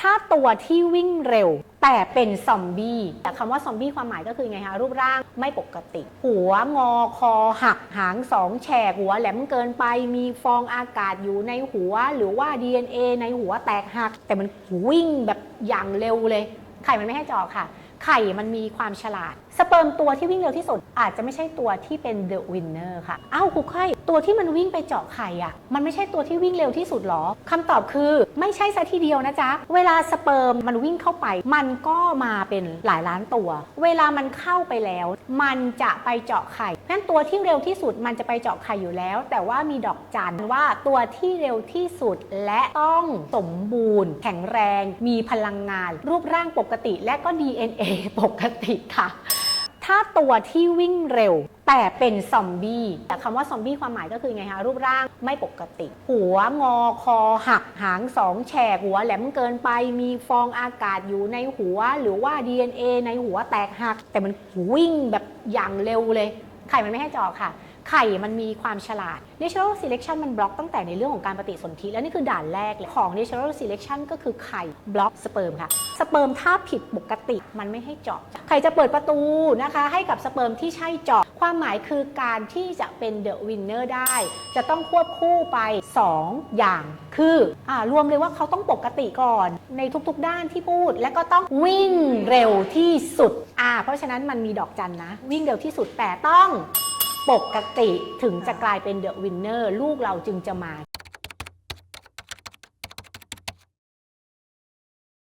ถ้าตัวที่วิ่งเร็ว แต่เป็นซอมบี้แต่คำว่าซอมบี้ความหมายก็คือไงคะรูปร่างไม่ปกติ หัวงอคอหักหางสองแฉกหัวแหลมเกินไป มีฟองอากาศอยู่ในหัว หรือว่า DNA ในหัวแตกหัก แต่มันวิ่งแบบอย่างเร็วเลย ไข่มันไม่ให้เจาะค่ะ ไข่มันมีความฉลาด สเปิร์มตัวที่วิ่งเร็วที่สุดอาจจะไม่ใช่ตัวที่เป็น the winner ค่ะ อ้าวครูไข่ตัวที่มันวิ่งไปเจาะไข่อะมันไม่ใช่ตัวที่วิ่งเร็วที่สุดหรอคำตอบคือไม่ใช่ซะทีเดียวนะจ๊ะ เวลาสเปิร์มมันวิ่งเข้าไป มันก็มาเป็นหลายล้านตัว เวลามันเข้าไปแล้ว มันจะไปเจาะไข่ นั้นตัวที่เร็วที่สุดมันจะไปเจาะไข่อยู่แล้ว แต่ว่ามีดอกจันว่าตัวที่เร็วที่สุดและต้องสมบูรณ์ แข็งแรง มีพลังงาน รูปร่างปกติ และก็ DNA ปกติค่ะ ถ้าตัวที่วิ่งเร็วแต่เป็นซอมบี้แต่คำว่าซอมบี้ความหมายก็คือไงคะรูปร่างไม่ปกติ หัวงอคอหักหางสองแฉกหัวแหลมเกินไปมีฟองอากาศอยู่ในหัว หรือว่า DNA ในหัวแตกหัก แต่มันวิ่งแบบอย่างเร็วเลย ไข่มันไม่ให้เจาะค่ะ ไข่มันมีความฉลาด natural selection มันบล็อกตั้งแต่ในเรื่องของการปฏิสนธิและนี่คือด่านแรกเลยของ natural selection ก็คือไข่บล็อกสเปิร์มค่ะ สเปิร์มถ้าผิดปกติมันไม่ให้เจาะ ไข่จะเปิดประตูนะคะ ให้กับสเปิร์มที่ใช่เจาะ ความหมายคือการที่จะเป็น the winner ได้ จะต้องควบคู่ไป 2 อย่างคืออรวมเลยว่าเขาต้องปกติก่อนในทุกๆด้านที่พูด และก็ต้องวิ่งเร็วที่สุดอ่าเพราะฉะนั้นมันมีดอกจันนะ วิ่งเร็วที่สุดแต่ต้อง ปกติถึงจะกลายเป็นเดอะวินเนอร์ลูกเราจึงจะมา